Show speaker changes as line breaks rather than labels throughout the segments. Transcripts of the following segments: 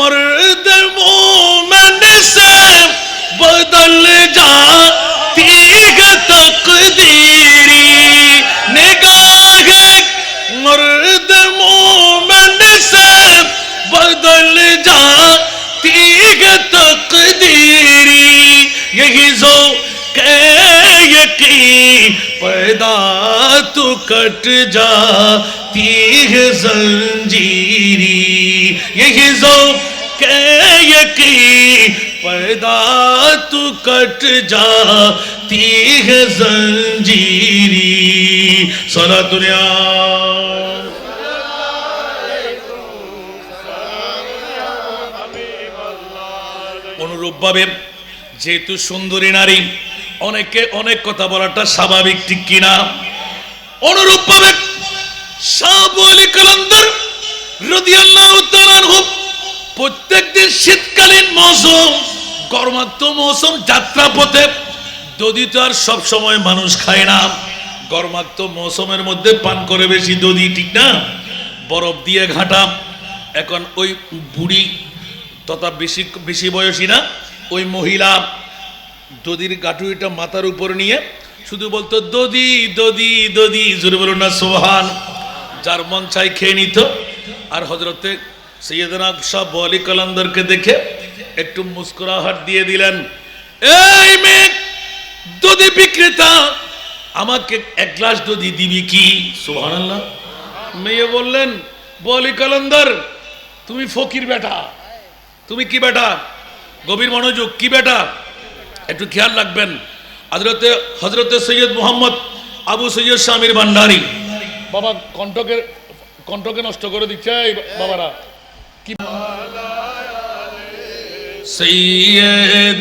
مرد مومن سے بدل جاتی ہے تقدیری نگاہ مرد مومن سے بدل جاتی ہے تقدیری۔ یہی زو کہ یقین پیدا تو کٹ جا تیغ زنجیری یہی ذوق کہ یقین پردا تو کٹ جا تیغ زنجیری سارا دنیا অনুরূপভাবে যেহেতু সুন্দরী নারী অনেকে অনেক কথা বলাটা স্বাভাবিক ঠিক কিনা অনুরূপভাবে সাবু আলী কালান্দর আনহু, প্রত্যেকদিন শীতকালীন মৌসুম গরমাক্ত মৌসুম যাত্রা পথে তো আর সব সময় মানুষ খায় না। গরমাক্ত মৌসুমের মধ্যে পান করে বেশি দধি, ঠিক না? বরফ দিয়ে ঘাটা, এখন ওই বুড়ি তথা বেশি বেশি বয়সী না, ওই মহিলা দদির গাটুরিটা মাথার উপর নিয়ে শুধু বলতো দদি দদি দদি জোরে না সোহান যার মন চাই খেয়ে নিত। আর হজরতে সৈয়দনা শাহ বলি কলন্দরকে দেখে একটু মুস্কুরাহাট দিয়ে দিলেন, এই মেয়ে দদি বিক্রেতা, আমাকে এক গ্লাস দদি দিবি কি? সোহান মেয়ে বললেন বলি কলন্দর তুমি ফকির বেটা। তুমি কি বেটা? গভীর মনোযোগ, কি বেটা? একটু খেয়াল রাখবেন। হজরতে হজরতে সৈয়দ মোহাম্মদ আবু সৈয়দ স্বামীর ভান্ডারি। বাবা কণ্ঠকে কণ্ঠকে নষ্ট করে দিচ্ছে, এই বাবারা। কি সৈয়দিনা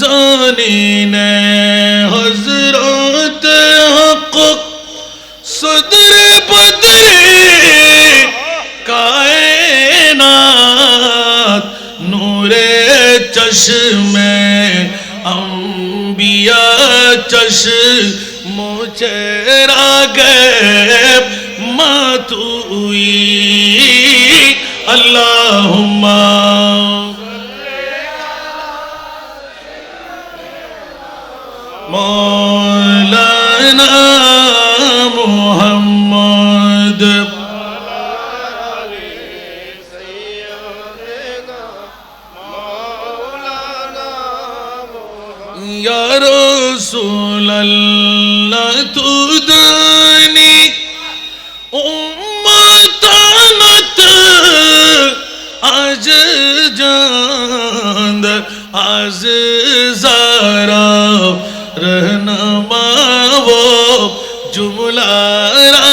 জানি নে হজরত হক সদর বদরে কায়নাত নূরে চশমে امبیا چش موچرا گئے ماتوئی اللہم مولانا يا رسول الله تدني أمتنا عجزاند عززارا رہنما وہ جملہ